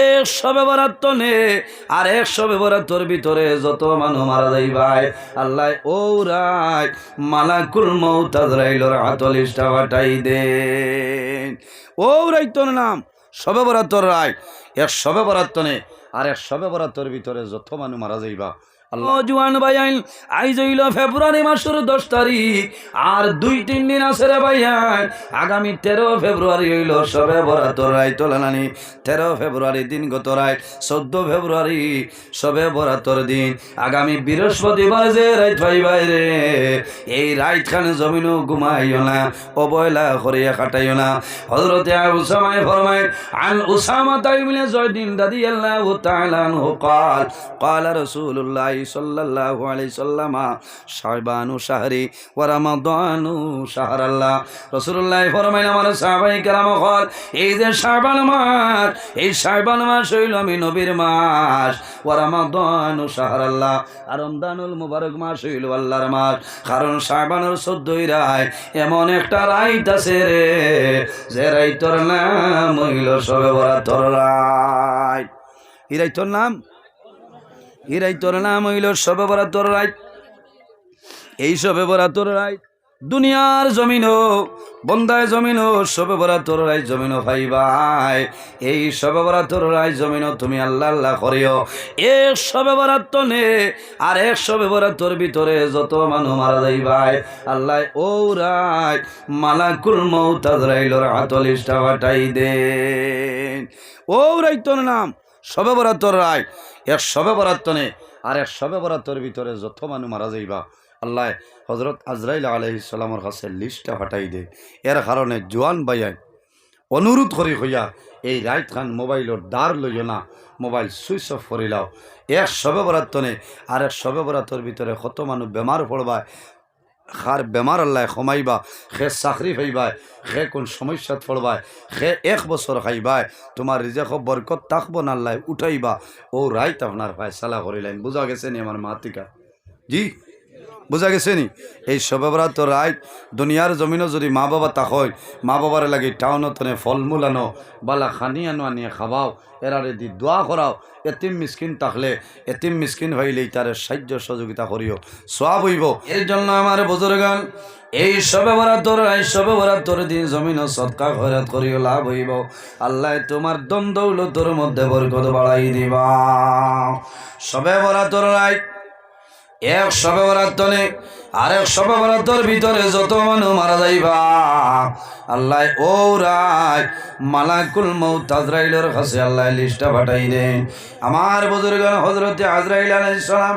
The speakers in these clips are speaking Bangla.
এক সবে তো নে আর একশো ব্যবহার তোর ভিতরে যত মানুষ মারা যাই ভাই। আল্লাহ ও রাই মালাকুল মৌতাজরাইলর হাতলিশটা বাটাই দে ও রাই তোর নাম, সবে বরাত্তর রায়। এক সবে বরাত্ত নে আর এক সবে বরাত্তর ভিতরে যত মানুষ মারা যাইবা। জুয়ান ভাই আইন আইজ হইল ফেব্রুয়ারি মাসের দশ তারিখ আর দুই তিন দিন আছে রে ভাই আইন আগামী তেরো ফেব্রুয়ারি হইল সবে বরাতর রায় তোলানানি তেরো ফেব্রুয়ারি দিন গত রায় চোদ্দ ফেব্রুয়ারি সবে বরাতর দিন আগামী বৃহস্পতিবার যে রাইত ভাই ভাই রে এই রাইত খান জমিনও ঘুমাইও না অবহেলা করিয়া কাটাইও না হজরতে উসামায় ফরমায় আন উসামা তাই মিলে জয় দিন দাদি আল্লাহ তাআলাহু قال قال رسول الله সাল্লাহ আলি সাহবানু রসুল্লাহ ফরমাইন আমার সাহবাই কেরাম হল এই যে সাহবান মাস, এই সাহবান মাস হইল আমি নবীর মাস আর রমদানুল মুবারক মাস হইল আল্লাহর মাস, কারণ সাহবানুর চোদ্দই রায় এমন একটা রাইত আছে রে, যে রাইটর নাম হইল সবে বরাতর রায় এই রাইটর নাম? এই রাইতর নাম হইল সবে বরাতর রাইত এই সবে বরাতর রাইত দুনিয়ার জমিন বন্দায় জমিন সবে বরাতর রাই জমিন ভাই ভাই। এই সবে বরাতর রাই জমিন তুমি আল্লাহ আল্লাহ করিও। এক সবে বরাত্ত নে, আর এক সবে বরাতর ভিতরে যত মানুষ মারা যাই ভাই। আল্লাহ ও রাই মালাকুল মৌতাজরাইলর হাতলিশটা বাটাই দে ও রাই তোর নাম। সবে বরাতর রায়। এক সবে বরাত্ত নে আর এক সবে বরাত্তর ভিতরে যত মানুষ মারা যাইবা, আল্লাহ হজরত আজরাইল আলহিসাল্লামর কাছে লিস্টটা হটাই দে। এর কারণে জোয়ান বাইয়াই অনুরোধ করি হইয়া এই রাইত খান মোবাইলের দ্বার লইও না, মোবাইল সুইচ অফ করিলাও। এক সবে বরাত্তনে আর এক সবে বরাত্তর ভিতরে কত মানুষ বেমার পড়বায় খার বেমার আল্লাহ কমাইবা সে চাকরি পাইবাই সে কোন সমস্যাত পড়বাই সে এক বছর খাইবাই তোমার রিজেক বরকত তাকব না আল্লাহ উঠাইবা ও রাইত আপনার ফায়সালা করিলেন বুঝা গেছে নি আমার মাতিকা? জি? বুঝা গেছে নি? এই সবেবরা তো রায় দুনিয়ার জমিনও যদি মা বাবা তা হয়, মা বাবার লাগে টাউনত ফলমূল আনো, বালা খানি আনো, আনিয়ে খাওয়াও এরারে দি দোয়া করাও এতিম মিসকিন থাকলে এতিম মিসকিন হইলেই তার সাহায্য সহযোগিতা করিও সব হইব এর জন্য আমার বুজুর্গান এই সবে বরাতর এই সবে বরাতর দিন জমিন সৎকা খয়রাত করিও লাভ হইব। আল্লাহ তোমার দ্বন্দ্বৌলতর মধ্যে বরকত বাড়াই দিবা। সবে বরাতর রায় এক সবে বরাতনে আর এক সবে বরাদ্দর ভিতরে যত মানুষ মারা যাইবা। আল্লাহ ও রায়, মালাকুল মৌত আজরাইলের কাছে আল্লাহ লিস্টটা পাঠাই দেন আমার বুজুর্গ হজরতে আজরাইল আলাইহিস সালাম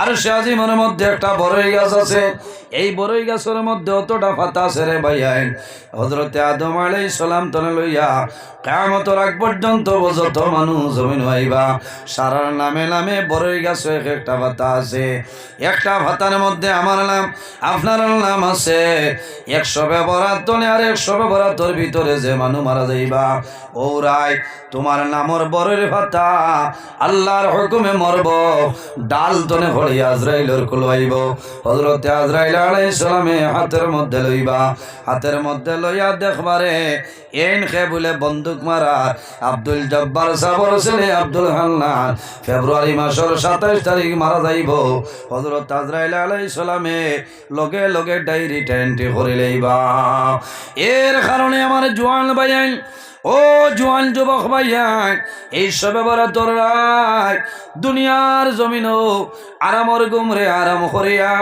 আর সে আজিমের মধ্যে একটা বড়ই গাছ আছে। এই বড়ই গাছের মধ্যে অতটা ফাতা আছে রে ভাইয়াই হজরতে আদম আলাই সালাম তনে লইয়া কেমত রাগ পর্যন্ত যত মানুষ জমিন হইবা সারার নামে নামে বড়ই গাছে এক একটা ভাতা আছে। একটা ভাতার মধ্যে আমার নাম, আপনার নাম আছে। একশো ব্যবহার তনে আর একশো ভিতরে যে মানুষ মারা যাইবা। ও তোমার নামর বরের ভাতা আল্লাহর হুকুমে মরব। ডাল তনে ভরে আজরাইলের কুলবাইব হজরতে আজরাইল আলাইহিস সালামে হাতের মধ্যে লইবা। হাতের মধ্যে লইয়া দেখবারে এন খে বলে বন্দুক মারা আব্দুল জব্বার সাবর ছেলে আব্দুল হান্নান ফেব্রুয়ারি মাসের সাতাইশ তারিখ মারা যাইব। হজরত আজরাইল আলাইহিস সালামে লগে লগে ডায়েরি টেন্টি লইবা। এর কারণে আমার জোয়ান ভাইয়াই ও জোয়ান যুবক ভাইয়াই এই সবে বড় তোর দুনিয়ার জমিন আরামর গুমরে আরাম করিয়া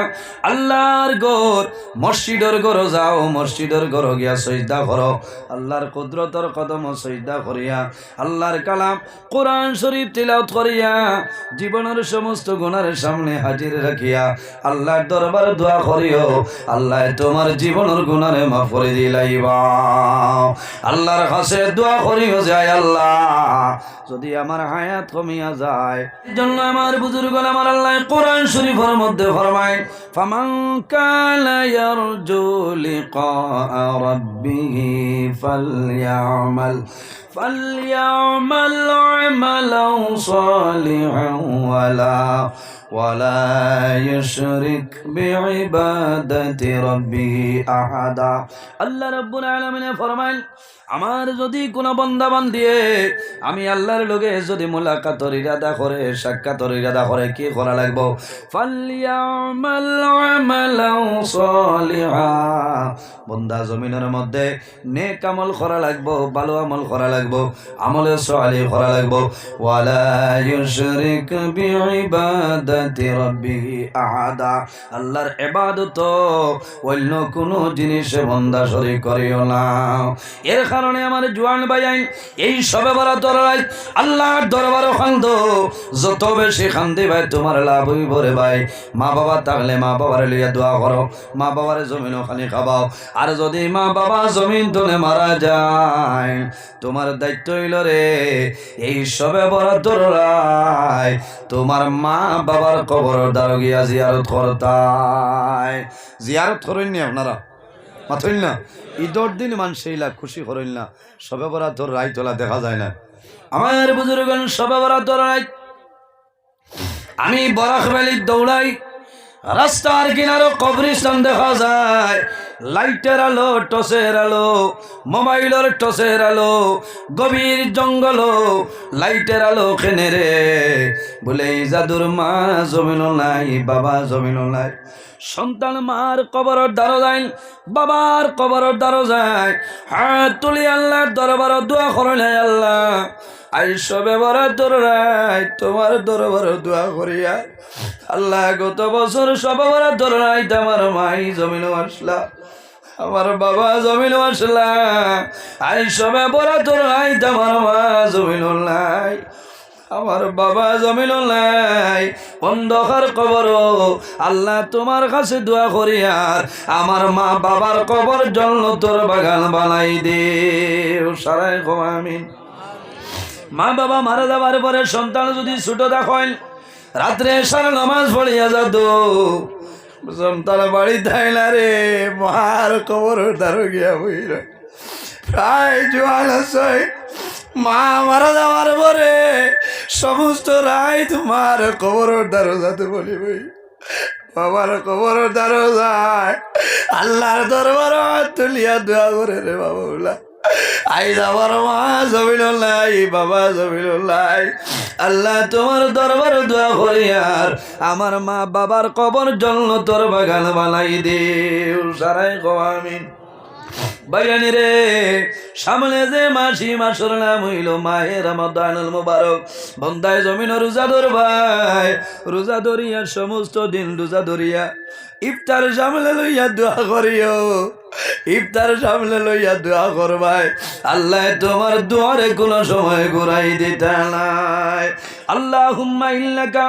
আল্লাহর গোর, মসজিদর গর যাও, মসজিদর গর গিয়া সজদা করো। আল্লাহর কুদরতর কদম সজদা করিয়া, আল্লাহর কালাম কোরআন শরীফ তিলাউত করিয়া, জীবনের সমস্ত গুণার সামনে হাজির রাখিয়া আল্লাহর দরবার দোয়া করিও। আল্লাহ তোমার জীবনের গুণারে মাফ করে দিলাইবা। আল্লাহর কাছে দোয়া করিও যায় আল্লাহ যদি আমার হায়াত কমিয়া যায় এই জন্য আমার বুজুর্গ আমার আল্লাহ কোরআন শরীফের মধ্যে ফরমায় ফামান কালা ইয়ারজু লিকা রাব্বিহি ফালইয়ামাল فليعمل عملا صالحا ولا ولا يشرك بعبادة ربه أحدا الله رب العالمين فرمائل আমার যদি কোনো বন্দাবান দিয়ে আমি আল্লাহর লোকে যদি মোলাকাতর ইরাদা করে সাক্ষাতর ইরাদা করে, কি করা লাগবো? বন্দা জমিনের মধ্যে নেক আমল করা লাগবো, ভালো আমল করা লাগবো, আমলে সলি করা লাগবো। আল্লাহর ইবাদত অন্য কোনো জিনিসে বন্দা শরীক করিও না। এর কারণে আমার জোয়ান ভাইয়াই, এই সবে বড় দরবাই আল্লাহর দরবার খান্দ যত বেশি খান্দি ভাই, তোমার লাভ হইব রে ভাই। মা বাবা থাকলে মা বাবার লিয়া দোয়া করো। মা বাবার জমিনও খালি খাবাও। আর যদি মা বাবা জমিন তুলে মারা যায়, তোমার দায়িত্ব হইল রে, এই সবে বড় দররাই তোমার মা বাবার কবর দ্বারা গিয়া জিয়ারত করতাই। জিয়ারত করেন নি আপনারা? মাথইল না। ঈদর দিন মানুষ এইলা খুশি হরইল না। সবে বরা তোর রায় তোলা দেখা যায় না। আমার বুজুর্গ সবে বরা তোর রায়। আমি বরাক ভ্যালি দৌড়াই রাস্তার কিনারো কবরিস্তান দেখা যায়। লাইটের আলো, টসের আলো, মোবাইলের টসের আলো, গভীর জঙ্গল লাইটের আলো খেনে রে। বলে জাদুর মা জমিন নাই, বাবা জমিন নাই। সন্তান মার কবরের দ্বারো যায় বাবার কবরের দ্বারো যায় হাত তুলি আল্লাহর দরবার দোয়া করলে আল্লাহ। আই সবে বড় দোরাই তোমার দরবার দোয়া করিয়া আল্লাহ, গত বছর সবে বড় দোরাই আমার মাই জমিন আসলা, আমার বাবা জমিন আসলা। আই সবে বড় দোরাই আমার মা জমিন নাই, আমার বাবা জমিল নাই। অন্ধকার কবর আল্লাহ তোমার কাছে দোয়া করি আর, আমার মা বাবার কবর জন্য তোর বাগান বানাই দে। সারাই আমিন। মা বাবা মারা যাবার পরে সন্তান যদি ছোট দেখেন রাত্রে সারা নামাজ পড়িয়া যাত। সন্তান বাড়ি থাইলা রে, মার কবর দারো গিয়া বইল। প্রায় জোয়ান আছে। মা মারা যাওয়ার পরে সমস্ত রায় তোমার কবর দ্বারো যাতে বলি বই। বাবার কবর দ্বারো যায়। আল্লাহর দরবার তুলিয়া দোয়া করে রে বাবা আই যাবার মা জমিল বাবা জমিল আল্লাহ তোমার দরবার দোয়া করি আমার মা বাবার কবর জন্য তোর বাগান বানাই দে সারাই আমিন। বাইরানি রে, সামনে যে মাসি মাসর নাম হইল মায়ের রমাদানুল মুবারক। বন্দায় জমিন রোজা ধরবাই রোজা ধরিয়া সমস্ত দিন রোজা ধরিয়া ইফতার সামনে লইয়া দোয়া করিও। ইফতার সামনে লইয়া দোয়া করবাই আল্লাহ তোমার দুয়ারে কোনো সময় ঘুরাই দিতে নাই। আল্লাহ হুম্মা ইল্লাকা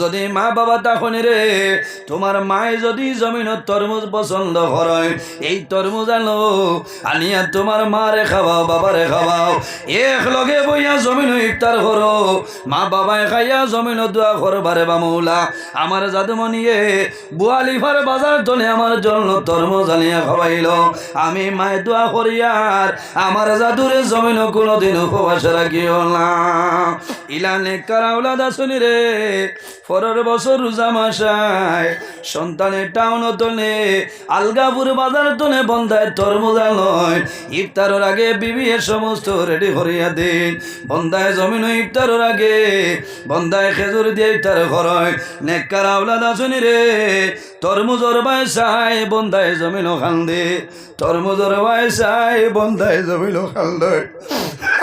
যদি মা বাবা তখন রে, তোমার মায়ে যদি জমিনত তরমুজ পছন্দ করে এই তরমুজ আনো, আনিয়া তোমার মারে খাওয়াও, বাবারে খাওয়াও। এক লগে বইয়া জমিন ইফতার করো। মা বাবায় খাইয়া জমিন দোয়া আমার জাদুমনিয়ে বুয়ালিফার বাজার তলে আমার জন্য তরমুজ আনিয়া খাওয়াইল। আমি মায়ে দোয়া করিয়ার আমার জাদুরে জমিন কোনোদিন উপবাস রাখিও না। ইলানে কারাউলা দাসনি রে? বছর রোজা মাসায় সন্তানের টাউন আলগাপুর বাজার তনে বন্ধায় তরমুজা নয় ইফতারের আগে বিবি এ সমস্ত রেডি করিয়া দিন। বন্ধায় জমিন, ইফতারের আগে বন্ধায় খেজুর দিয়ে ইফতার করয় নেককার আওলাদ আসনি রে। তরমুজর বাসায় বন্ধায় জমিন খান দে তরমুজর বাসায় বন্ধায় জমিন খান দে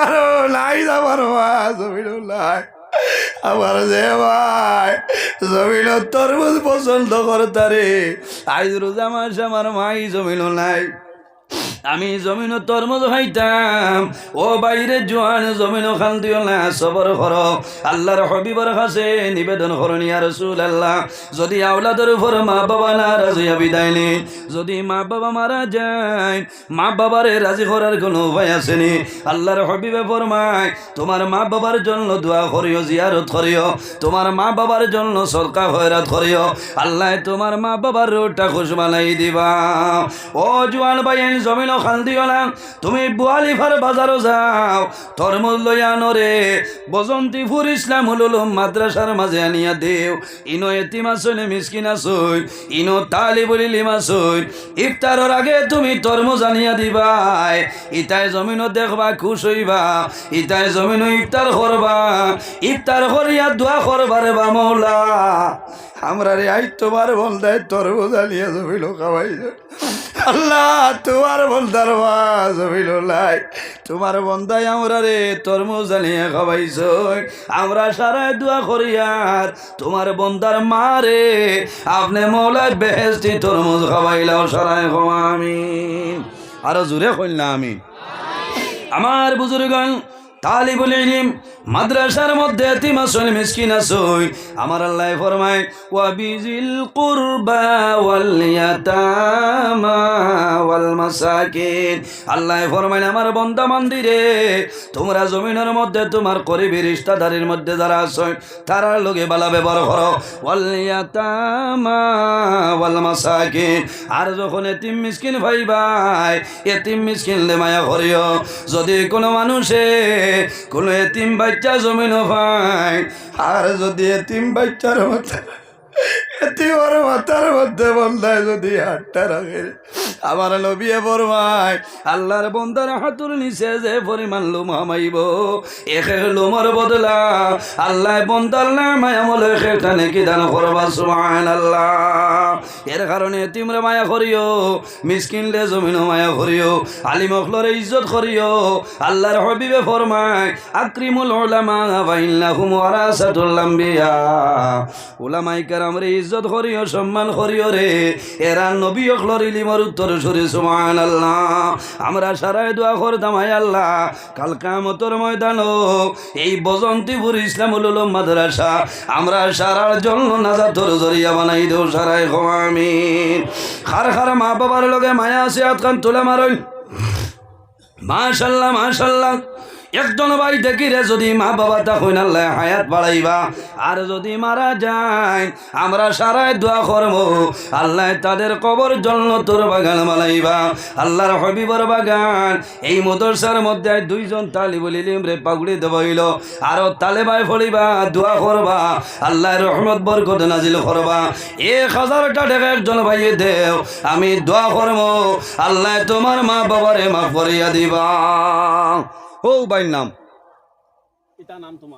আরও লাই যাবার মা, জমিন লাই আমার যে ভাই, জমিন তরমুজ পছন্দ করতারে। আজ রোজা মাস আমার মাই, জমিন নাই। আমি জমিন তরমুজ হইতাম ও বাইরে জোয়ান, জমিন খান দিও না সবর কর। আল্লাহর হবিবর কাছে নিবেদন আর রসুল আল্লাহ যদি আওলাদের উপর মা বাবা না রাজি বিদায় নি, যদি মা বাবা মারা যায়, মা বাবারে রাজি করার কোনো উপায় আসেনি আল্লাহর হবিবে ফরমায়, তোমার মা বাবার জন্য দোয়া করিও, জিয়ারত করিও। তোমার মা বাবার জন্য সরকার হয়রাত করিও। আল্লাহ তোমার মা বাবার রোটা খুশ বানাই দিবা। ও জোয়ান ভাই জমিন ফরমাইল খাল দিও না? তুমি বুয়ালিফার বাজারও যাও। তরমুজ লইয়া নরে বজন্তিপুর ইসলাম হলুল মাদ্রাসার মাঝে আনিয়া দেও। ইনো এতিম আসলে মিসকিন আসই ইনো তালি বলি লিমাসই ইফতারের আগে তুমি তরমুজ আনিয়া দিবাই। ইতাই জমিনও দেখবা, খুশ হইবা। ইতাই জমিনও ইফতার করবা। ইফতার করিয়া দোয়া করবারে বা মৌলা। আমরা রে আই তোমার বলদায় তরমুজ আনিয়া জমিল খাওয়াই আল্লাহ তোমার বন্দার জমিল লাই তোমার বন্দায় আমরা রে তরমুজ আনিয়া খাওয়াইছ আমরা সারায় দোয়া করিয়ার তোমার বন্দার মা রে আপনি মৌলায় বেহেস্তি তরমুজ খাওয়াইলাও সারায় খাওয়া আমিন। আরও জোরে কইল না আমি আমার বুজুর্গন তালিবুল ইলম মাদ্রাসার মধ্যে তিমাসল মিসকিন আসই আমার আল্লাহ ফরমায় ওয়া বিজিল কুরবা ওয়াল ইয়াতামা ওয়াল মাসাকিন আল্লাহ ফরমায়, আমার বন্দা মন্দিরে তোমরা জমিনের মধ্যে তোমার করিবি রিশতাদারির মধ্যে যারা আসই তারার লগে বালা ব্যবহার করো। ওয়াল ইয়াতামা ওয়াল মাসাকিন আর যখন এতিম মিসকিন ভাই ভাই, এতিম মিসকিন লে মায়া করিও। যদি কোনো মানুষে কোনো এতিম বাচ্চা জমিন ভাই আর যদি এতিম বাচ্চার মধ্যে এতিমর মাথার মধ্যে বন্ধায় যদি হাতটা রাখে আমার নবিয়ে বরমাই আল্লাহর বন্দার হাতুর নিচে যে পরিমাণ লোম হামাইব একে লোমর বদলা। আল্লাহ বন্দার নামায় আমল সেটা নাকি দান করবা সুমান আল্লাহ এর কারণে তিমরে মায়া করিও, মিসকিন লে জমিন মায়া করিও, আলিম অখলরে ইজ্জত করিও। আল্লাহর হবিবে ফরমায়, আকরিমুল উলামা বাইন্নাহুম ওয়ারাসাতুল আম্বিয়া। উলামাই কারামরে ইজ্জত করিও, সম্মান করিও রে। এরা নবী অখলর ইলিমর উত্তর সরে সুমান আল্লাহ আমরা সারাই দোয়া করতাম হাই আল্লাহ। কালকা মতোর ময়দান এই বজন্তিপুর ইসলাম উলুল মাদ্রাসা আমরা সারার জন্য নাজাতর জরিয়া বানাই দেও সারাই আমিন। খার খার মা বাবার লগে মায়া আছে আতখান তুলে মারই মাশাল্লাহ মাশাল্লাহ। একজন ভাই দেখি রে যদি মা বাবা তা হইন আল্লাহ হায়াত বাড়াইবা। আর যদি মারা যায়, আমরা সারায় দোয়া করব। আল্লাহ তাদের কবর জন্য তোর বাগান বানাইবা। আল্লাহর হবিবর বাগান। এই মদরসার মধ্যে দুইজন তালি বলিলিম রে পাগুড়ি দেবইল। আরও তালে বাই ফলিবা, দোয়া করবা। আল্লাহ রহমত, বরকত নাজিল করবা। এক হাজারটা টাকা একজন ভাইয়ে দেও, আমি দোয়া করব। আল্লাহ তোমার মা বাবারে মা করিয়া দিবা। ও বাইর নাম। পিতা নাম তোমার।